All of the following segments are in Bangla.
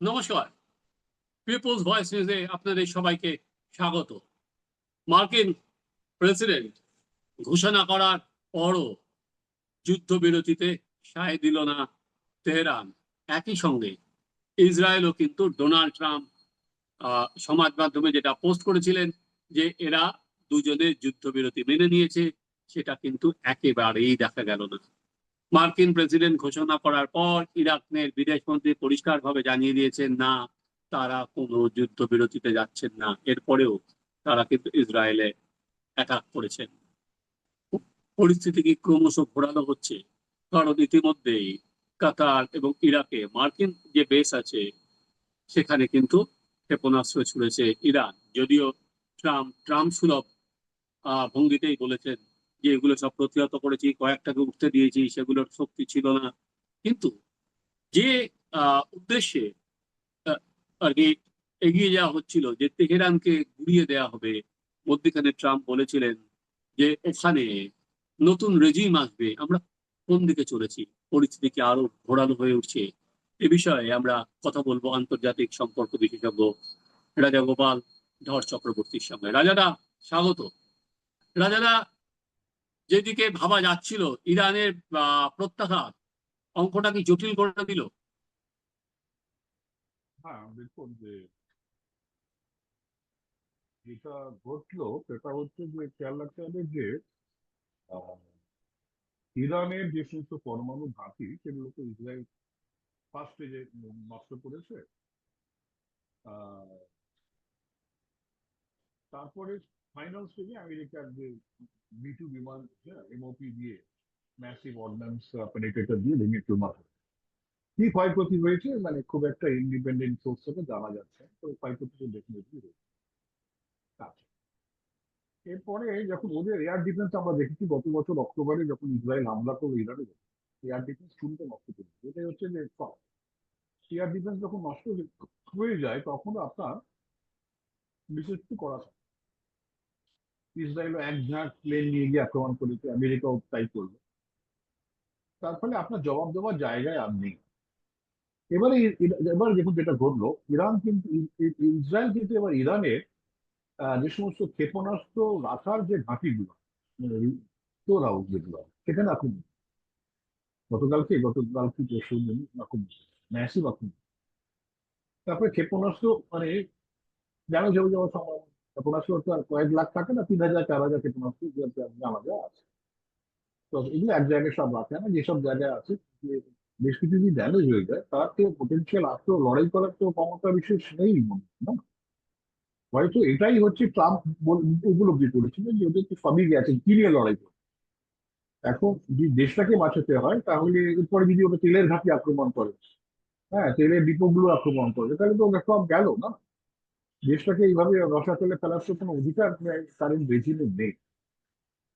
নমস্কার। পিপলস ভয়েস নিউজে আপনাদের সবাইকে স্বাগত। মার্কিন প্রেসিডেন্ট ঘোষণা করার পরও যুদ্ধবিরতিতে সায় দিল না তেহরান। একই সঙ্গে ইসরায়েলও কিন্তু ডোনাল্ড ট্রাম্প সমাজ মাধ্যমে যেটা পোস্ট করেছিলেন যে এরা দুজনে যুদ্ধবিরতি মেনে নিয়েছে, সেটা কিন্তু একেবারেই দেখা গেল না। মার্কিন প্রেসিডেন্ট ঘোষণা করার পর ইরাকের বিদেশ বিদেশমন্ত্রী পরিষ্কারভাবে জানিয়ে দিয়েছেন, না, তারা কোনো যুদ্ধবিরতিতে যাচ্ছেন না। এরপরেও তারা কিন্তু ইসরায়েলে অ্যাটাক করেছেন। পরিস্থিতি কি ক্রমশ ঘোরানো হচ্ছে? কারণ ইতিমধ্যেই কাতার এবং ইরাকে মার্কিন যে বেস আছে, সেখানে কিন্তু ক্ষেপণাস্ত্র ছুড়েছে ইরান। যদিও ট্রাম্প ট্রাম্প সুলভ ভঙ্গিতেই বলেছেন যে এগুলো সব প্রতিহত করেছি, কয়েকটাকে উঠতে দিয়েছি, সেগুলোর শক্তি ছিল না। কিন্তু যে উদ্দেশ্যে আর কি এগিয়ে যাওয়া হচ্ছিল, যে তেহরানকে গুড়িয়ে দেওয়া হবে, মধ্যখানে ট্রাম্প বলেছিলেন যে ওখানে নতুন রেজিম আসবে, আমরা কোন দিকে চলেছি? পরিস্থিতি কি আরও ঘোরালো হয়ে উঠছে? এ বিষয়ে আমরা কথা বলব আন্তর্জাতিক সম্পর্ক বিশেষজ্ঞ রাজা গোপাল ধর চক্রবর্তীর সঙ্গে। রাজাদা, স্বাগত। রাজাদা যেদিকে ভাবা যাচ্ছিল, ইরানের প্রত্যাঘাত, অঙ্কটা কি জটিল করে দিল? হ্যাঁ যে যেটা ঘটলো, সেটা হচ্ছে যে খেয়াল রাখতে হবে যে ইরানের যে সমস্ত পরমাণু ঘাঁটি সেগুলোকে ইসরায়েল ফার্স্ট স্টেজে নষ্ট করেছে তারপরে ফাইনাল স্টেজে আমেরিকার যে বি বিমান এমওপি দিয়ে ম্যাসিভ অর্ডিন্যান্স পেনিট্রেটর দিয়ে ভেঙে করে। কি ক্ষয়ক্ষতি হয়েছে মানে খুব একটা ইন্ডিপেন্ডেন্ট সোর্স থেকে জানা যাচ্ছে তো ক্ষয়ক্ষতি তো ডেফিনেটলি হয়েছে আচ্ছা। এরপরে যখন ওদের এয়ার ডিফেন্স আমরা দেখেছি গত বছর অক্টোবরে যখন ইসরায়েল হামলা করল ইরানে এয়ার ডিফেন্স শুনতে নষ্ট করেছে এটাই হচ্ছে যে এয়ার ডিফেন্স যখন নষ্ট হয়ে- হয়ে যায়, তখন আপনার বিশেষ করা থাকে। ইসরায়েলও এক ঝাঁক প্লেন নিয়ে গিয়ে আক্রমণ করেছে, আমেরিকাও তাই করবে। তার ফলে আপনার জবাব দেওয়ার জায়গায় আর নেই। এবারে এবার দেখুন যেটা ঘটলো, ইরান কিন্তু ইসরায়েল কিন্তু এবার ইরানের যে সমস্ত ক্ষেপণাস্ত্র রাখার যে ঘাঁটিগুলো স্টোর হাউস যেগুলো, সেখানে আক্রমণ গতকালকে গতকালকে পরশু দিন ম্যাসিভ তারপরে ক্ষেপণাস্ত্র মানে ড্যামেজ হয়ে যাওয়ার সময় ক্ষেপণাস্ত্র তো আর কয়েক লাখ টাকা না, তিন হাজার, চার হাজার ক্ষেপণাস্ত্র জানা যায় আছে। তো এগুলো এক জায়গায় সব রাখে না যেসব জায়গায় আছে বেশ কিছু যদি ড্যামেজ হয়ে যায়, তার তো পোটেনশিয়াল আর লড়াই করার তো ক্ষমতা বিশেষ নেই মনে না? হয়তো এটাই হচ্ছে ট্রাম্প উপলব্ধি করেছিলেন যে ওদের তো সবই গেছে, কি নিয়ে লড়াই করবে? এখন যদি দেশটাকে বাঁচাতে হয়, তাহলে এরপরে যদি ওটা তেলের ঘাঁটি আক্রমণ করে হ্যাঁ তেলের ডিপোগুলো আক্রমণ করে, তাহলে তো ওটা সব গেল, না? দেশটাকে এইভাবে রসাতলে ফেলার তো কোনো অধিকার কারেন্ট রেজিমে নেই।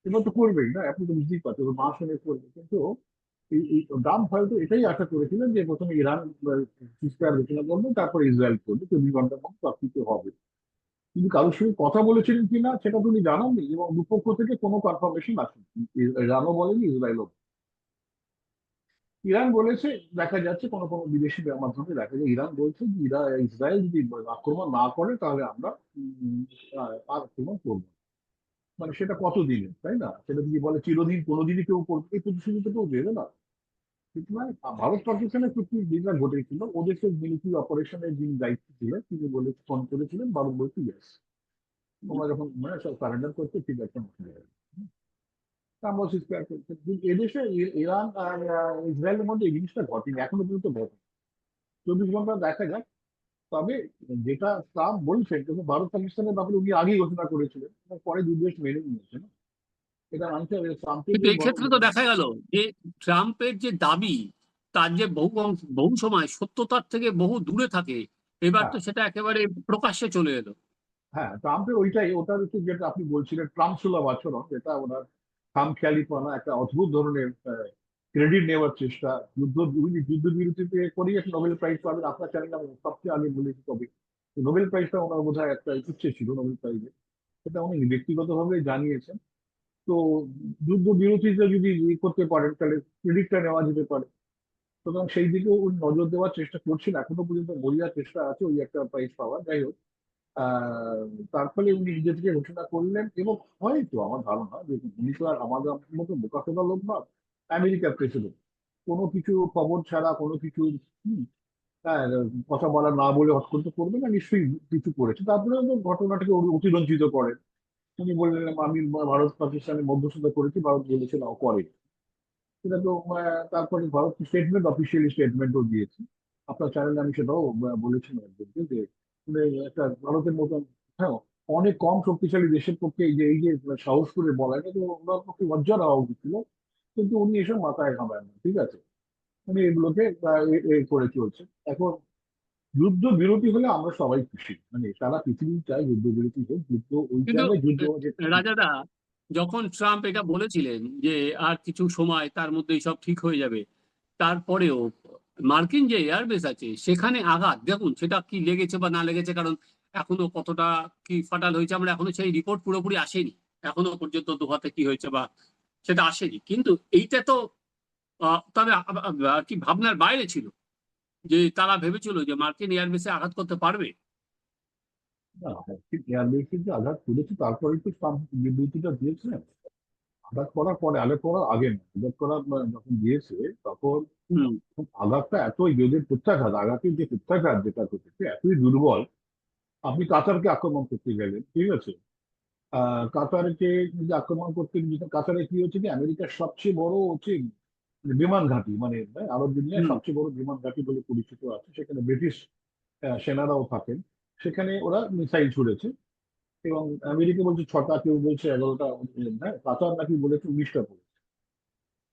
এবার তো করবেই না আপনি তো বুঝতেই পারছেন মা শুনে করবে। কিন্তু এই ট্রাম্প হয়তো এটাই আশা করেছিলেন যে প্রথমে ইরান সিস্টার ঘোষণা করবে, তারপর ইসরায়েল করবে, চব্বিশ ঘণ্টার মধ্যে সব কিছু হবে। কিন্তু কারোর সঙ্গে কথা বলেছিলেন কিনা, সেটা তো উনি জানাননি, এবং দুপক্ষ থেকে কোনো কনফার্মেশন আসেনি। ইরানও বলেনি, ইসরায়েলও। ইরান বলেছে, দেখা যাচ্ছে কোনো কোনো বিদেশি মাধ্যমে দেখা যায় ইরান বলছে যে ইরা, ইসরায়েল যদি আক্রমণ না করে, তাহলে আমরা আর আক্রমণ করব মানে সেটা কত দিনে তাই না? সেটা যদি বলে চিরদিন, কোনোদিনই কেউ করবে, এই প্রতিশ্রুতি কেউ দেবে না। মানে ভারত পাকিস্তানের চুক্তি যেটা ঘটেছিল, ওদের মিলিটারি অপারেশনের যিনি দায়িত্ব ছিলেন, তিনি বলে ফোন করেছিলেন ভারত বলছে ইয়েস তোমরা যখন মানে সব সারেন্ডার করছে, ঠিক আছে করছে। এদেশে ইরান আর ইসরায়েলের মধ্যে এই জিনিসটা ঘটেনি এখনও পর্যন্ত চব্বিশ ঘণ্টা দেখা যাক তবে যেটা ট্রাম্প বলছেন কিন্তু ভারত পাকিস্তানের ব্যাপারে উনি আগেই ঘোষণা করেছিলেন পরে দুই দেশ মেনে নিয়েছে না এটা মানতে হবে ট্রাম্পের এই ক্ষেত্রে তো দেখা গেল যে ট্রাম্পের যে দাবি তার যে বহু বহু সময় সত্যতার থেকে বহু দূরে থাকে এবার তো সেটা একেবারে প্রকাশ্যে চলে এলো। হ্যাঁ ট্রাম্পের ওইটাই ওটার হচ্ছে যেটা আপনি বলছিলেন ট্রাম্প সুলভ আচরণ যেটা ওনার খামখেয়ালিপনা একটা অদ্ভুত ধরনের ক্রেডিট নেওয়ার চেষ্টা, যুদ্ধ যুদ্ধ বিরতিতে করেই নোবেল প্রাইজ পাবেন আপনার চ্যানেল আমি সবচেয়ে আগে বলেছি তবে নোবেল প্রাইজটা ওনার বোধ হয় একটা ইচ্ছে ছিল নোবেল প্রাইজে সেটা উনি ব্যক্তিগতভাবে জানিয়েছেন। তো যুদ্ধ বিরতিতে যদি করতে পারেন, তাহলে ক্রেডিটটা নেওয়া যেতে পারে। সুতরাং সেই দিকেও নজর দেওয়ার চেষ্টা করছেন। এখনও পর্যন্ত মরিয়ার চেষ্টা আছে ওই একটা প্রাইজ পাওয়ার। যাই হোক আহ তার ফলে উনি নিজে থেকে ঘোষণা করলেন এবং হয়তো আমার ধারণা যে উনি তো আর আমাদের মতো বোকাশোদা লোক না আমেরিকার প্রেসিডেন্ট কোনো কিছু খবর ছাড়া কোনো কিছু হ্যাঁ, কথা বলা না বলে করতে করবে না নিশ্চয়ই কিছু করেছে। তারপরে ঘটনাটাকে অতিরঞ্জিত করেন। উনি বললেন আমি ভারত পাকিস্তানের মধ্যস্থতা করেছি ভারত বলেছে না করে। সেটা তো তারপরে ভারত স্টেটমেন্ট অফিসিয়ালি স্টেটমেন্টও দিয়েছে। আপনার চ্যানেলে আমি সেটাও বলেছিলাম একজনকে যে একটা ভারতের হ্যাঁ অনেক কম শক্তিশালী দেশের পক্ষে এই যে এই যে সাহস করে বলা এটা তো ওনার পক্ষে লজ্জা দেওয়া উচিত ছিল। কিন্তু উনি এসব মাথায় ঘামায় না ঠিক আছে? উনি এগুলোকে করে চলছে। এখন যুদ্ধ বিরতি হলে আমরা সবাই খুশি। মানে সারা পৃথিবী চাই যুদ্ধ বিরতি হোক যুদ্ধ ওই জায়গায় যুদ্ধ রাজাদা যখন ট্রাম্প এটা বলেছিলেন যে আর কিছু সময় তার মধ্যেই সব ঠিক হয়ে যাবে তারপরেও মার্কিন যে এয়ারবেস আছে, সেখানে আঘাত। দেখুন, সেটা কি লেগেছে বা না লেগেছে, কারণ এখনও কতটা কি ফাটাল হয়েছে, আমরা এখনও সেই রিপোর্ট পুরোপুরি আসেনি। এখনও পর্যন্ত দুহাতে কি হয়েছে বা সেটা আসেনি। কিন্তু এইটা তো তবে কি ভাবনার বাইরে ছিল যে তারা ভেবেছিল যে মার্কিন এয়ারবেসে আঘাত করতে পারবে। এয়ারবেসে যে আঘাত করেছে তারপরে তো দিয়েছিলেন আঘাত করার পরে আঘাত করার আগে না আঘাত করার যখন দিয়েছে তখন আঘাতটা এত ইয়োগের প্রত্যাঘাত আঘাতের যে প্রত্যাঘাত যেটা ঘটেছে এতই দুর্বল। আপনি কাতারকে আক্রমণ করতে গেলেন ঠিক আছে? কাতারকে যদি আক্রমণ করতে গিয়ে কাতারে কি হচ্ছে কি আমেরিকার সবচেয়ে বড় হচ্ছে বিমান ঘাঁটি মানে আরব দুনিয়ার সবচেয়ে বড় বিমান ঘাঁটি বলে পরিচিত আছে সেখানে ব্রিটিশ সেনারাও থাকেন। সেখানে ওরা মিসাইল ছুড়েছে। এবং আমেরিকা বলছে ছটা, কেউ বলছে এগারোটা হ্যাঁ? কাতার নাকি বলেছে উনিশটা পড়েছে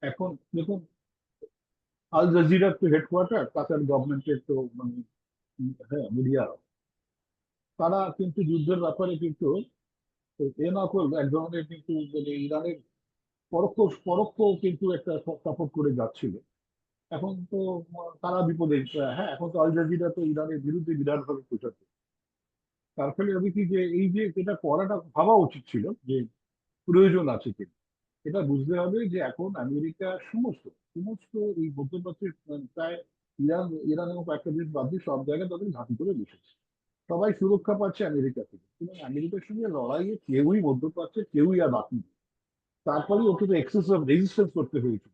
এখন দেখুন, আল জাজিরার তো হেডকোয়ার্টার কাতার গভর্নমেন্টের তো মানে হ্যাঁ মিডিয়া তারা কিন্তু যুদ্ধের ব্যাপারে কিন্তু এ না করলে এক ধরনের কিন্তু মানে ইরানের পরোক্ষ পরোক্ষ কিন্তু একটা সাপোর্ট করে যাচ্ছিল। এখন তো তারা বিপদে হ্যাঁ এখন তো আল জাজিরা তো ইরানের বিরুদ্ধে বিরাটভাবে প্রচার করছে। তার ফলে আমি কি যে এই যে এটা করাটা ভাবা উচিত ছিল যে প্রয়োজন আছে কিনা। এটা বুঝতে হবে যে এখন আমেরিকা সমস্ত সমস্ত এই মধ্যপ্রাচ্যের প্রায় ইরান ইরান এবং কয়েকটা দেশ বাদ দিয়ে সব জায়গায় তাদের ঘাঁটি করে বসেছে। সবাই সুরক্ষা পাচ্ছে আমেরিকা থেকে। কিন্তু আমেরিকার সঙ্গে লড়াইয়ে কেউই মধ্যপ্রাচ্যের কেউই আর বাকি নেই। তারপরে ওকে তো এক্সেস অফ রেজিস্ট্যান্স করতে হয়েছিল।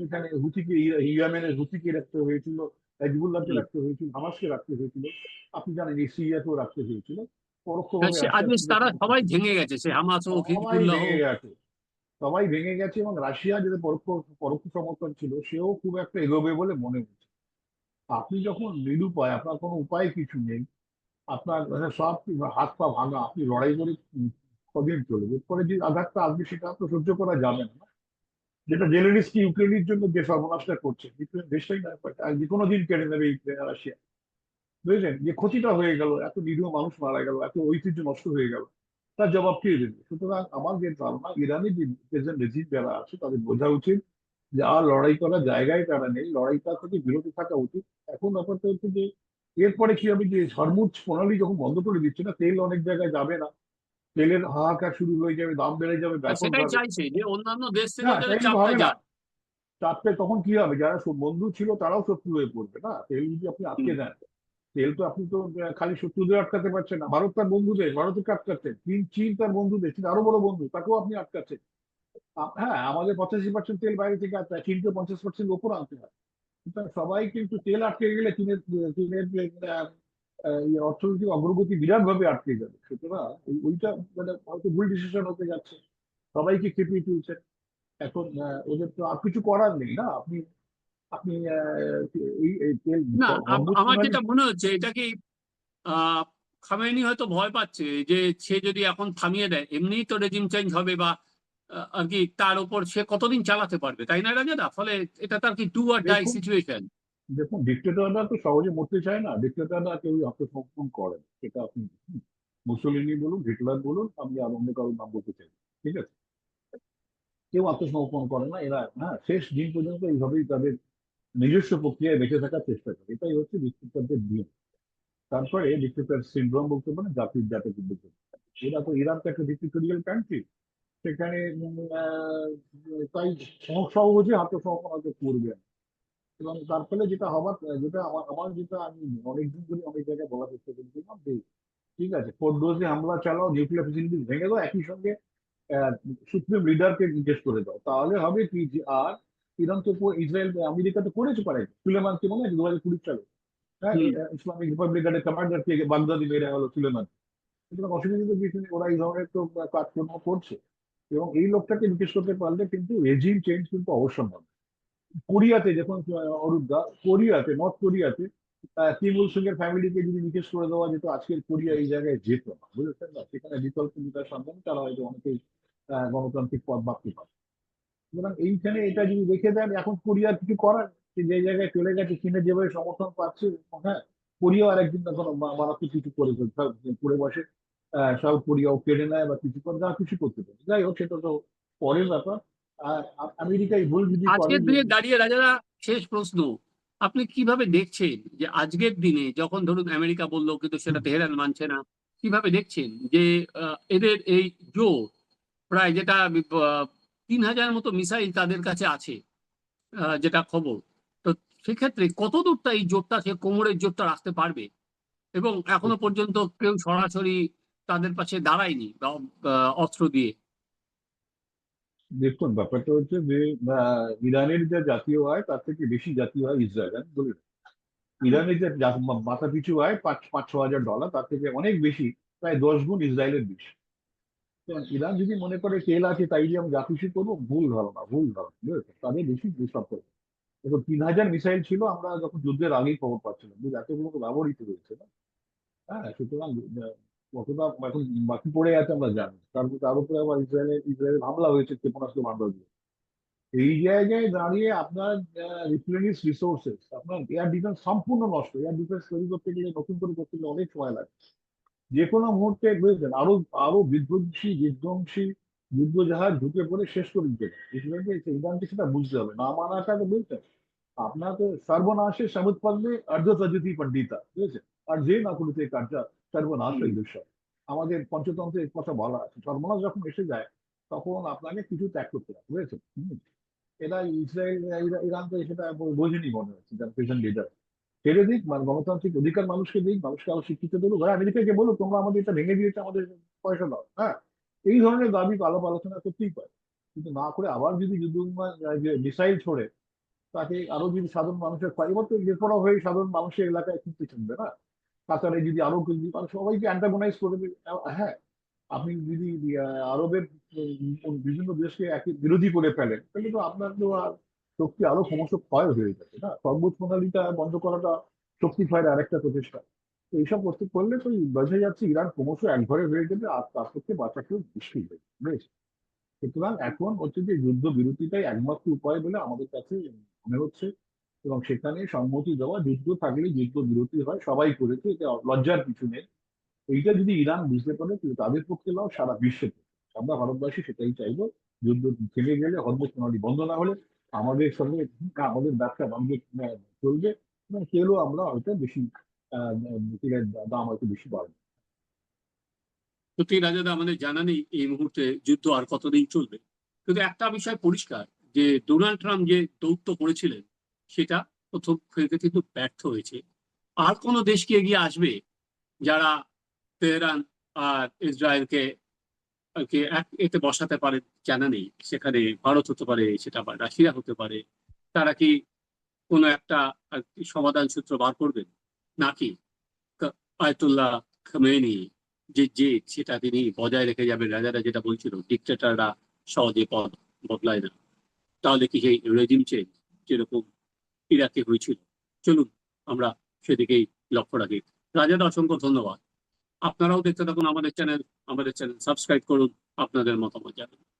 সেখানে হুতিকে ইয়েমেনের হুতিকে রাখতে হয়েছিল। রাখতে হয়েছিল হামাসকে রাখতে হয়েছিল। আপনি জানেন এই সিরিয়াকেও রাখতে হয়েছিল। তারা সবাই ভেঙে গেছে সে হামাস হোক সবাই হিজবুল্লাহ হোক। ভেঙে গেছে। সবাই ভেঙে গেছে এবং রাশিয়া যেটা পরোক্ষ পরোক্ষ সমর্থন ছিল সেও খুব একটা এগোবে বলে মনে হচ্ছে। আপনি যখন নিরুপায় আপনার কোনো উপায় কিছু নেই আপনার মানে সব হাত পা ভাঙা আপনি লড়াই করে কদিন চলবে এরপরে যে আঘাতটা আসবে সেটা তো সহ্য করা যাবে না। যেটা জেলেনিস্কি ইউক্রেনের জন্য যে সর্বনাশটা করছে, ইউক্রেন দেশটাই না আর যে কোনো দিন কেড়ে নেবে ইউক্রেন আর রাশিয়া। বুঝলেন? যে ক্ষতিটা হয়ে গেল, এত নিরীহ মানুষ মারা গেল, এত ঐতিহ্য নষ্ট হয়ে গেল, তার জবাব কে দেবে? সুতরাং আমার যে ধারণা ইরানের যে প্রেসিডেন্ট রেজিম যারা আছে, তাদের বোঝা উচিত যে আর লড়াই করার জায়গায় তারা নেই, লড়াইটা থেকে বিরত থাকা উচিত। এখন ব্যাপারটা হচ্ছে যে, এরপরে কি হবে? যে হরমুজ প্রণালী যখন বন্ধ করে দিচ্ছে না, তেল অনেক জায়গায় যাবে না তেলের হাহাকার শুরু হয়ে যাবে দাম বেড়ে যাবে আর সেটাই চাইছে যে অন্যান্য দেশ থেকে না, যাতে তাই তো চাপটা যায়। চাপে তখন কি হবে? যারা বন্ধু ছিল তারাও শত্রু হয়ে পড়বে না? তেল যদি আপনি আটকে দেন তেল তো আপনি তো খালি শত্রুদের আটকাতে পারছেন না। ভারত তার বন্ধু দেশ ভারতকে আটকাচ্ছেন চীন চীন তার বন্ধু দেশ চীন আরও বড় বন্ধু তাকেও আপনি আটকাচ্ছেন। হ্যাঁ আমাদের পঁচাশি পার্সেন্ট তেল বাইরে থেকে আসতে হয় চীনকে পঞ্চাশ পার্সেন্ট ওপর আনতে হয়। সবাই কিন্তু তেল আটকে গেলে চীনের চীনের অর্থনৈতিক অগ্রগতি বিরাট ভাবে আটকে যাবে। সুতরাং ওইটা মানে হয়তো ভুল ডিসিশন হতে যাচ্ছে। সবাইকে খেপিয়ে তুলছে। এখন ওদের তো আর কিছু করার নেই না? আপনি আপনি না আমার যেটা মনে হচ্ছে এটা কি আহ খামেনি হয়তো ভয় পাচ্ছে যে সে যদি এখন থামিয়ে দেয় এমনিই তো রেজিম চেঞ্জ হবে বা আর কি তার উপর সে কতদিন চালাতে পারবে? তাই না রাজাদা? ফলে এটা তার কি ডু আর ডাই সিচুয়েশন দেখুন ডিক্টেটররা তো সহজে মরতে চায় না। ডিক্টেটররা কেউ আত্মসমর্পণ করেন সেটা আপনি মুসলিনি বলুন, হিটলার বলুন, আমি আর অন্য কারোর নাম বলতে চাই ঠিক আছে? কেউ আত্মসমর্পণ করে না। এরা হ্যাঁ শেষ দিন পর্যন্ত এইভাবেই তাদের নিজস্ব প্রক্রিয়ায় বেঁচে থাকার চেষ্টা করে। এটাই হচ্ছে ডিক্টেটরদের নিয়ম। তারপরে ডিক্টেটর সিন্ড্রোম বলতে পারেন, জাতির জাতি এরা তো ইরান তো একটা ডিক্টেটোরিয়াল কান্ট্রি সেখানে তাই সহ- সহজে আত্মসমর্পণ হয়তো করবে না। এবং তার ফলে যেটা হবার যেটা আমার আমার যেটা আমি অনেকদিন ধরে অনেক জায়গায় বলার চেষ্টা করেছিলাম যে ঠিক আছে ফোর্ডোজে হামলা চালাও নিউক্লিয়ার ফেসিলিটি ভেঙে দাও একই সঙ্গে সুপ্রিম লিডারকে জিজ্ঞেস করে দাও। তাহলে হবে কি যে আর ইরান তো ইসরায়েল আমেরিকা তো করেছে পারে সুলেমানকে মনে আছে দু হাজার কুড়ি সালে। হ্যাঁ। ইসলামিক রিপাবলিক গার্ডের কমান্ডারকে বাগদাদি মেরে হলো সুলেমান। সুতরাং অসুবিধা তো কিছু ওরা এই ধরনের তো কাজকর্ম করছে। এবং এই লোকটাকে জিজ্ঞেস করতে পারলে কিন্তু রেজিম চেঞ্জ কিন্তু অবশ্যম্ভাব কোরিয়াতে যখন অরূপদা কোরিয়াতে নর্থ কোরিয়াতে আহ, কিম উল সিং এর ফ্যামিলিকে যদি জিজ্ঞেস করে দেওয়া যেত আজকের কোরিয়া এই জায়গায় যেত না বুঝেছেন না? সেখানে বিকল্প নেতার সন্ধানে তারা হয়তো অনেকেই গণতান্ত্রিক পথ ভাবতে পারে। সুতরাং এইখানে এটা যদি রেখে দেন এখন কোরিয়ার কিছু করার যে জায়গায় চলে গেছে চীনের যেভাবে সমর্থন পাচ্ছে হ্যাঁ কোরিয়া আর একদিন তখন মারাত্মক কিছু করে করে বসে সাউথ কোরিয়াও কেড়ে নেয় বা কিছু করে যা কিছু করতে পারে। যাই হোক সেটা তো পরের ব্যাপার। আর আ- আমেরিকা এই ভুল আজকের দিনে দাঁড়িয়ে রাজারা শেষ প্রশ্ন আপনি কীভাবে দেখছেন যে আজকের দিনে যখন ধরুন আমেরিকা বলল কিন্তু সেটা তেহরান মানছে না কীভাবে দেখছেন যে এদের এই জোর প্রায় যেটা তিন হাজার মতো মিসাইল তাদের কাছে আছে যেটা খবর তো সেক্ষেত্রে কত দূরটা এই জোরটা সে কোমরের জোরটা রাখতে পারবে? এবং এখনও পর্যন্ত কেউ সরাসরি তাদের পাশে দাঁড়ায়নি বা, অস্ত্র দিয়ে। দেখুন, ব্যাপারটা হচ্ছে যে ইরানের যে জাতীয় আয়, তার থেকে বেশি জাতীয় আয় ইসরায়েল, আমি বলি ইরানের যে মাথা পিছু আয় পাঁচ পাঁচ, ছ হাজার ডলার, তার থেকে অনেক বেশি, প্রায় দশ গুণ ইসরায়েলের বেশি। ইরান যদি মনে করে তেল আছে, তাই যে আমি যা কিছু করব, ভুল ধারণা ভুল ধারণা? তাদের বেশি করে দেখো তিন হাজার মিসাইল ছিল, আমরা যখন যুদ্ধের আগেই খবর পাচ্ছিলাম এতগুলো ব্যবহৃত হয়েছে না? হ্যাঁ সুতরাং কতটা এখন বাকি পড়ে আছে আমরা জানি। তার উপরে আবার হামলা হয়েছে ক্ষেপণাস্ত্র দিয়ে এই জায়গায় দাঁড়িয়ে আপনার রিপ্লেনিশ রিসোর্সেস আপনার এয়ার ডিফেন্স সম্পূর্ণ নষ্ট। এয়ার ডিফেন্স তৈরি করতে গেলে, নতুন করে করতে গেলে অনেক সময় লাগে। যে কোনো মুহূর্তে বুঝলেন আরও আরও বিধ্বংসী বিধ্বংসী যুদ্ধ জাহাজ ঢুকে পড়ে শেষ করে দিতে ইসরায়েলকে ইরানকে সেটা বুঝতে হবে। না মানাটা তো বুঝছেন, আপনার তো সর্বনাশে সমুৎপন্নে অর্ধ তজতি পণ্ডিতা, বুঝেছেন? আর যে না করিতে কার্য সর্বনাশ হুম। দৃশ্য আমাদের পঞ্চতন্ত্রে এই কথা বলা আছে সর্বনাশ যখন এসে যায় তখন আপনাকে কিছু ত্যাগ করতে হবে বুঝেছেন? এটা ইসরায়েল ইরান তো সেটা বোঝেনি মনে হচ্ছে যার প্রেজেন্ট লিডার ছেড়ে দিক মানে গণতান্ত্রিক অধিকার মানুষকে দিক মানুষকে আরও শিক্ষিত দিল ওরা আমেরিকাকে বলো তোমরা আমাদের এটা ভেঙে দিয়েছে আমাদের পয়সা দাও। হ্যাঁ এই ধরনের দাবি আলাপ আলোচনা করতেই পারে। কিন্তু না করে আবার যদি যুদ্ধ বিমান, মিসাইল ছড়ে তাকে আরও যদি সাধারণ মানুষের তো বেপরা হয়ে সাধারণ মানুষের এলাকায় কিন্তু শুনবে না? কাতারে যদি আরও মানুষ সবাইকে অ্যান্টাগোনাইজ করে দেবে। হ্যাঁ আপনি যদি আরবের বিভিন্ন দেশকে একে বিরোধী করে ফেলেন, তাহলে তো আপনার তো আর শক্তি আরও ক্রমশ ক্ষয় হয়ে যাবে না। সর্বোচ্চ প্রণালীটা বন্ধ করাটা শক্তি ক্ষয়ের আরেকটা প্রচেষ্টা। তো এইসব করতে করলে তো বোঝা যাচ্ছে, ইরান ক্রমশ একঘরে হয়ে যাবে, আর তার পক্ষে বাঁচাকেও মুশকিল হয়ে বুঝেছেন? সুতরাং এখন হচ্ছে যে যুদ্ধ বিরতিটাই একমাত্র উপায় বলে আমাদের কাছে মনে হচ্ছে। এবং সেখানে সম্মতি দেওয়া, যুদ্ধ থাকলে যুদ্ধ বিরতি হয়, সবাই করেছে, এটা লজ্জার কিছু নেই। এইটা যদি ইরান বুঝতে পারে, তাহলে তাদের পক্ষে নাও সারা বিশ্বের। আমরা ভারতবাসী সেটাই চাইব, যুদ্ধ থেমে গেলে হরমোজ প্রণালী বন্ধ না হলে আমাদের সঙ্গে আমাদের ব্যবসা বাণিজ্য চলবে এবং তেলও আমরা হয়তো বেশি তেলের দাম হয়তো বেশি বাড়বে। সত্যি রাজাদা, আমাদের জানা নেই এই মুহূর্তে যুদ্ধ আর কতদিন চলবে। কিন্তু একটা বিষয় পরিষ্কার, যে ডোনাল্ড ট্রাম্প যে দৌত্য করেছিলেন সেটা প্রথম থেকে কিন্তু ব্যর্থ হয়েছে। আর কোনো দেশ কি এগিয়ে আসবে যারা তেহরান আর ইসরায়েলকে কি এতে বসাতে পারে জানা নেই। সেখানে ভারত হতে পারে, সেটা আবার রাশিয়া হতে পারে। তারা কি কোনো একটা সমাধান সূত্র বার করবেন নাকি আয়তুল্লাহ খামেনি যে যে সেটা তিনি বজায় রেখে যাবেন, রাজারা যেটা বলছিল ডিকটেটাররা সহজে পদ বদলায় না। তাহলে কি সেই রেজিম চেঞ্জ যেরকম ইরাকে হয়েছিল। চলুন, আমরা সেদিকেই লক্ষ্য রাখি। রাজাদা অসংখ্য ধন্যবাদ। আপনারাও দেখতে থাকুন আমাদের চ্যানেল আমাদের চ্যানেল সাবস্ক্রাইব করুন, আপনাদের মতামত জানান।